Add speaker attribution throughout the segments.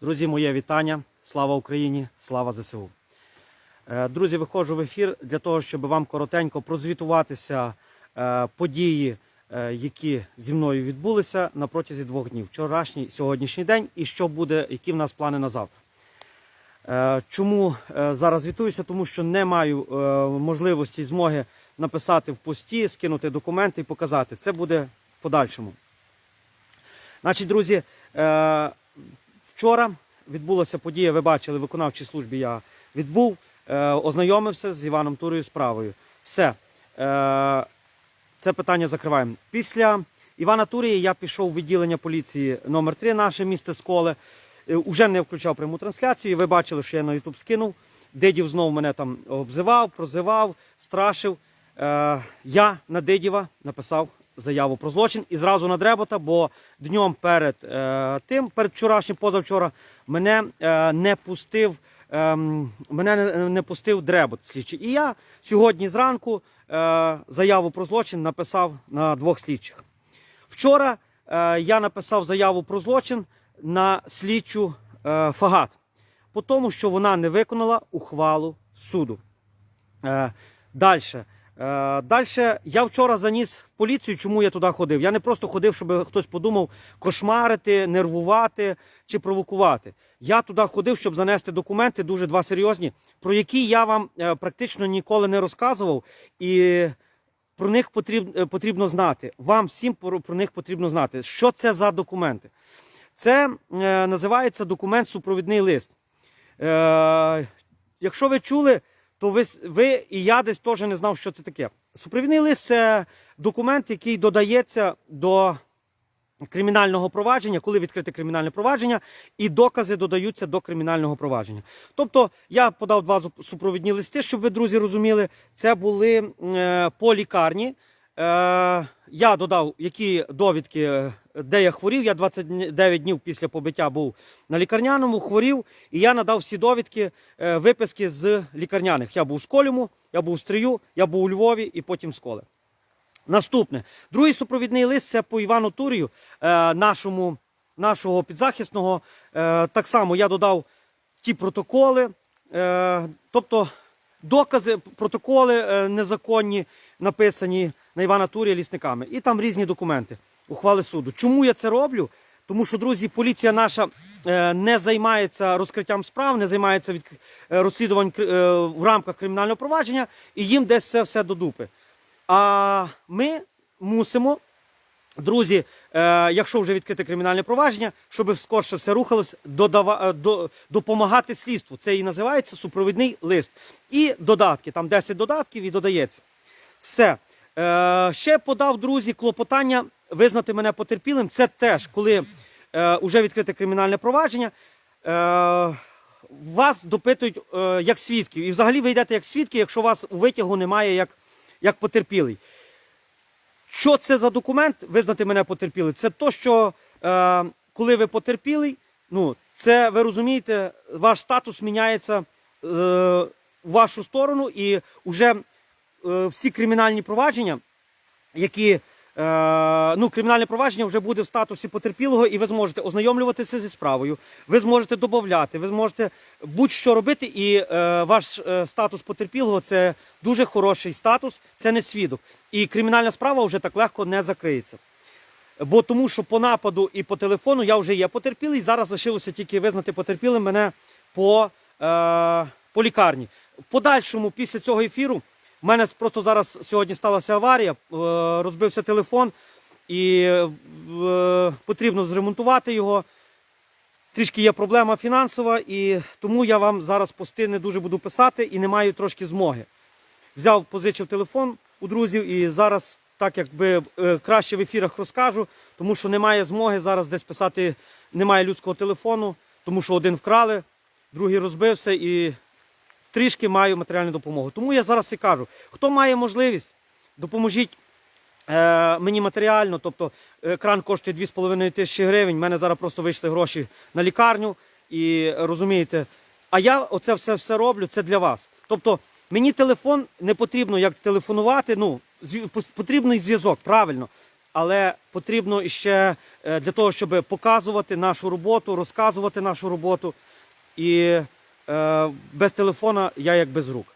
Speaker 1: Друзі, моє вітання. Слава Україні! Слава ЗСУ! Е, Друзі, виходжу в ефір для того, щоб вам коротенько прозвітуватися е, події, е, які зі мною відбулися на протязі двох днів. Вчорашній, сьогоднішній день і що буде, які в нас плани на завтра. Чому зараз звітуюся? Тому що не маю можливості і змоги написати в пості, скинути документи і показати. Це буде в подальшому. Значить, друзі, вчора відбулася подія, ви бачили, в виконавчій службі я відбув, е, ознайомився з Іваном Турою справою. Все. Е, це питання закриваємо. Після Івана Турії я пішов в відділення поліції номер 3 наше місто Сколе. Е, Уже не включав пряму трансляцію. Ви бачили, що я на Ютуб скинув. Дидів знову мене там обзивав, прозивав, страшив. Е, я на Дидіва написав заяву про злочин і зразу на Дребота, бо днем перед е, тим, перед вчорашнім, позавчора, мене е, не пустив. ем, Мене не, не пустив дребот слідчий. І я сьогодні зранку е, заяву про злочин написав на двох слідчих. Вчора е, я написав заяву про злочин на слідчу е, Фагат, по тому, що вона не виконала ухвалу суду. Е, Далі. Е, Далі я вчора заніс в поліцію, чому я туди ходив. Я не просто ходив, щоб хтось подумав кошмарити, нервувати чи провокувати. Я туди ходив, щоб занести документи, дуже два серйозні, про які я вам е, практично ніколи не розказував. І про них потрібно, потрібно знати. Вам всім про, них потрібно знати. Що це за документи? Це е, називається документ супровідний лист. Е, якщо ви чули, то ви, ви і я десь теж не знав, що це таке. Супровідний лист це документ, який додається до кримінального провадження, коли відкрите кримінальне провадження, і докази додаються до кримінального провадження. Тобто я подав два супровідні листи, щоб ви, друзі, розуміли, це були е, по лікарні. Е, я додав, які довідки, е, де я хворів. Я 29 днів після побиття був на лікарняному, хворів, і я надав всі довідки, е, виписки з лікарняних. Я був з Колюму, я був в Стрию, я був у Львові і потім з Коле. Наступне. Другий супровідний лист це по Івану Турію, е, нашому, нашого підзахисного. Е, так само я додав ті протоколи, тобто докази, протоколи незаконні, написані на Івана Турія лісниками. І там різні документи, ухвали суду. Чому я це роблю? Тому що, друзі, поліція наша е, не займається розкриттям справ, не займається від, е, розслідувань е, в рамках кримінального провадження, і їм десь це все до дупи. А ми мусимо, друзі, якщо вже відкрите кримінальне провадження, щоб скорше все рухалось, додава, до, допомагати слідству. Це і називається супровідний лист. І додатки, там 10 додатків і додається. Все. Ще подав, друзі, клопотання визнати мене потерпілим. Це теж, коли е, вже відкрите кримінальне провадження. Е, вас допитують е, як свідків. І взагалі ви йдете як свідки, якщо вас у витягу немає як, як потерпілий. Що це за документ? Визнати мене потерпілий? Це то, що е, коли ви потерпілий, ну, це ви розумієте, ваш статус міняється е, в вашу сторону, і вже е, всі кримінальні провадження, які е, ну, кримінальне провадження вже буде в статусі потерпілого, і ви зможете ознайомлюватися зі справою, ви зможете додати, ви зможете будь-що робити, і е, ваш е, статус потерпілого це дуже хороший статус, це не свідок. І кримінальна справа вже так легко не закриється. Бо тому, що по нападу і по телефону я вже є потерпілий. Зараз лишилося тільки визнати потерпілим мене по, е, по лікарні. В подальшому, після цього ефіру, в мене просто зараз сьогодні сталася аварія, е, розбився телефон, і е, потрібно зремонтувати його. Трішки є проблема фінансова, і тому я вам зараз пости не дуже буду писати і не маю трошки змоги. Взяв, позичив телефон у друзів і зараз, так якби е, краще в ефірах розкажу, тому що немає змоги зараз десь писати, немає людського телефону, тому що один вкрали, другий розбився і трішки маю матеріальну допомогу. Тому я зараз і кажу, хто має можливість, допоможіть е, мені матеріально, тобто е, кран коштує 2,5 тисячі гривень, в мене зараз просто вийшли гроші на лікарню і розумієте, а я оце все, все роблю, це для вас. Тобто мені телефон не потрібно як телефонувати, ну, потрібний зв'язок, правильно. але потрібно ще е, для того, щоб показувати нашу роботу, розказувати нашу роботу. І без телефона я як без рук.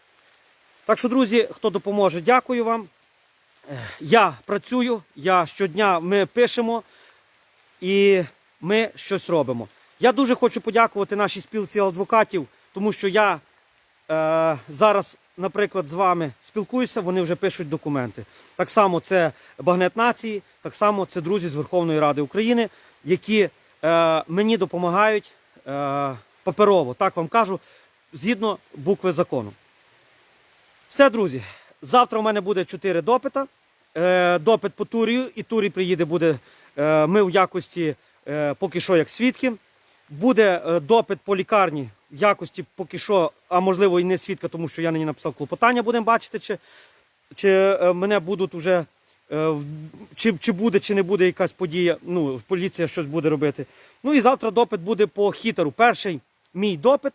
Speaker 1: Так що, друзі, хто допоможе, дякую вам. Е, Я працюю, я щодня ми пишемо і ми щось робимо. Я дуже хочу подякувати нашій спілці адвокатів, тому що я е, зараз, наприклад, з вами спілкуюся, вони вже пишуть документи. Так само це Багнет Нації, так само це друзі з Верховної Ради України, які е, мені допомагають е, паперово, так вам кажу, згідно букви закону. Все, друзі. Завтра у мене буде 4 допита. Е, допит по Турію, і Турій приїде буде. Е, ми в якості е, поки що як свідки. Буде допит по лікарні в якості поки що, а можливо і не свідка, тому що я нині написав клопотання. Будемо бачити, чи, чи мене будуть уже. е, Чи, чи буде, чи не буде якась подія, ну, поліція щось буде робити. Ну і завтра допит буде по хітеру. Перший мій допит,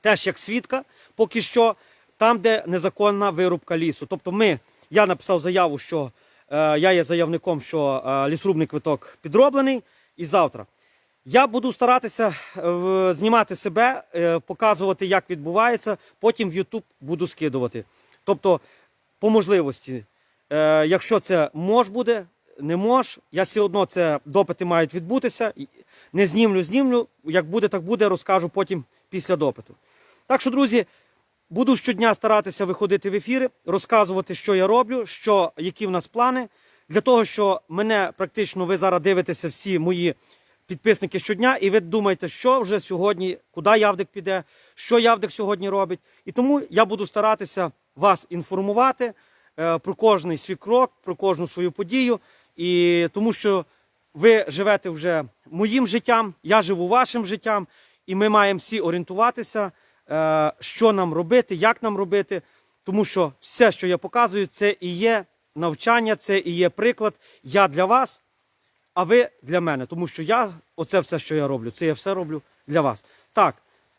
Speaker 1: теж як свідка, поки що там, де незаконна вирубка лісу. Тобто, ми, я написав заяву, що е, я є заявником, що е, лісрубний квиток підроблений. І завтра я буду старатися е, знімати себе, е, показувати, як відбувається. Потім в YouTube буду скидувати. Тобто, по можливості, е, якщо це мож буде, не мож, я все одно це допити мають відбутися. Не знімлю, знімлю. Як буде, так буде, розкажу потім після допиту. Так що, друзі, буду щодня старатися виходити в ефіри, розказувати, що я роблю, що, які в нас плани. Для того, що мене практично ви зараз дивитеся всі мої підписники щодня, і ви думаєте, що вже сьогодні, куди Явдик піде, що Явдик сьогодні робить. І тому я буду старатися вас інформувати е, про кожний свій крок, про кожну свою подію. І тому що ви живете вже моїм життям, я живу вашим життям, і ми маємо всі орієнтуватися, е, що нам робити, як нам робити. Тому що все, що я показую, це і є навчання, це і є приклад. Я для вас, а ви для мене. Тому що я, оце все, що я роблю, це я все роблю для вас. Так,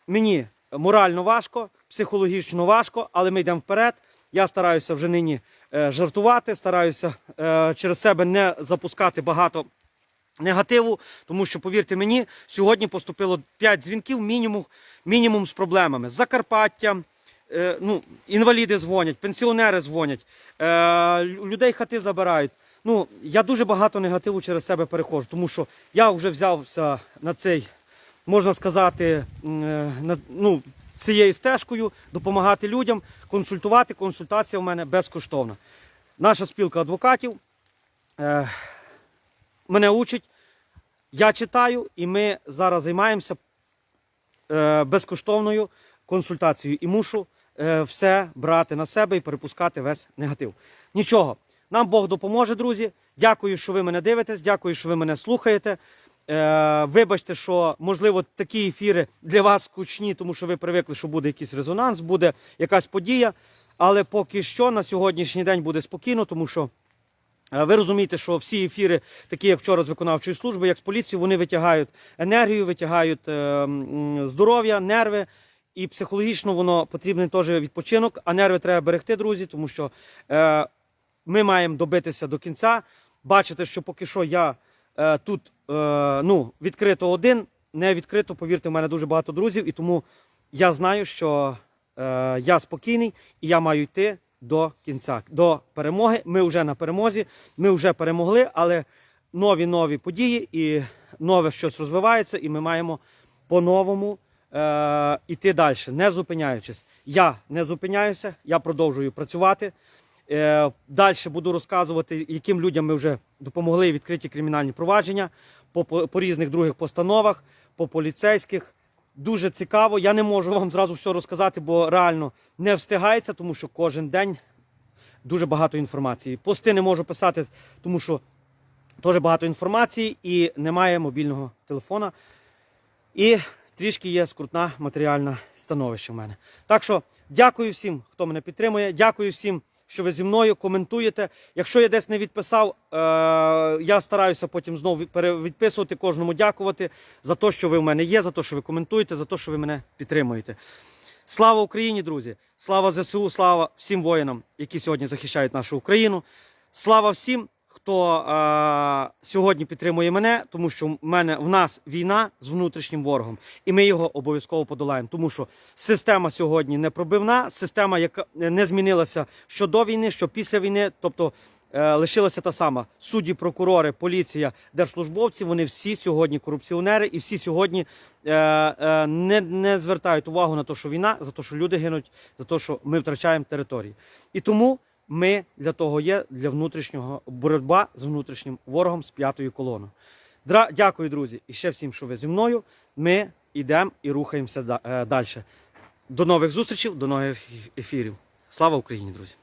Speaker 1: мені морально важко, психологічно важко, але ми йдемо вперед. Я стараюся вже нині е, жартувати, стараюся е, через себе не запускати багато негативу, тому що, повірте мені, сьогодні поступило 5 дзвінків мінімум, мінімум з проблемами. Закарпаття, е, ну, інваліди дзвонять, пенсіонери дзвонять, е, людей хати забирають. Ну, я дуже багато негативу через себе переходжу, тому що я вже взявся на цей, можна сказати, е, на, ну, цією стежкою допомагати людям, консультувати. Консультація в мене безкоштовна. Наша спілка адвокатів. Е, мене учить, я читаю, і ми зараз займаємося е, безкоштовною консультацією. І мушу е, все брати на себе і перепускати весь негатив. Нічого, нам Бог допоможе, друзі. Дякую, що ви мене дивитесь, дякую, що ви мене слухаєте. Е, вибачте, що можливо такі ефіри для вас скучні, тому що ви привикли, що буде якийсь резонанс, буде якась подія. Але поки що на сьогоднішній день буде спокійно, тому що Ви розумієте, що всі ефіри, такі як вчора з виконавчої служби, як з поліції, вони витягають енергію, витягають е, здоров'я, нерви. І психологічно воно потрібен теж відпочинок, а нерви треба берегти, друзі, тому що е, ми маємо добитися до кінця. Бачите, що поки що я е, тут е, ну, відкрито один, не відкрито, повірте, в мене дуже багато друзів, і тому я знаю, що е, я спокійний і я маю йти до кінця, до перемоги. Ми вже на перемозі, ми вже перемогли, але нові нові події і нове щось розвивається, і ми маємо по-новому е, іти далі, не зупиняючись. Я не зупиняюся, я продовжую працювати. Е, далі буду розказувати, яким людям ми вже допомогли відкриті кримінальні провадження по, по, по різних других постановах, по поліцейських. Дуже цікаво. Я не можу вам зразу все розказати, бо реально не встигається, тому що кожен день дуже багато інформації. Пости не можу писати, тому що теж багато інформації і немає мобільного телефона. І трішки є скрутна матеріальна становище в мене. Так що дякую всім, хто мене підтримує. Дякую всім, що ви зі мною коментуєте. Якщо я десь не відписав, е- я стараюся потім знову відписувати кожному дякувати за те, що ви в мене є, за те, що ви коментуєте, за те, що ви мене підтримуєте. Слава Україні, друзі! Слава ЗСУ, слава всім воїнам, які сьогодні захищають нашу Україну. Слава всім, хто е, сьогодні підтримує мене, тому що в мене в нас війна з внутрішнім ворогом, і ми його обов'язково подолаємо. Тому що система сьогодні не пробивна, система, яка не змінилася що до війни, що після війни, тобто. е, Лишилася та сама судді, прокурори, поліція, держслужбовці. Вони всі сьогодні корупціонери, і всі сьогодні е, е, не, не звертають увагу на те, що війна, за те, що люди гинуть, за те, що ми втрачаємо території. І тому ми для того є для внутрішнього боротьба з внутрішнім ворогом з п'ятою колоною. Дра, дякую, друзі, і ще всім, що ви зі мною. Ми йдемо і рухаємося далі. До нових зустрічей, до нових ефірів. Слава Україні, друзі!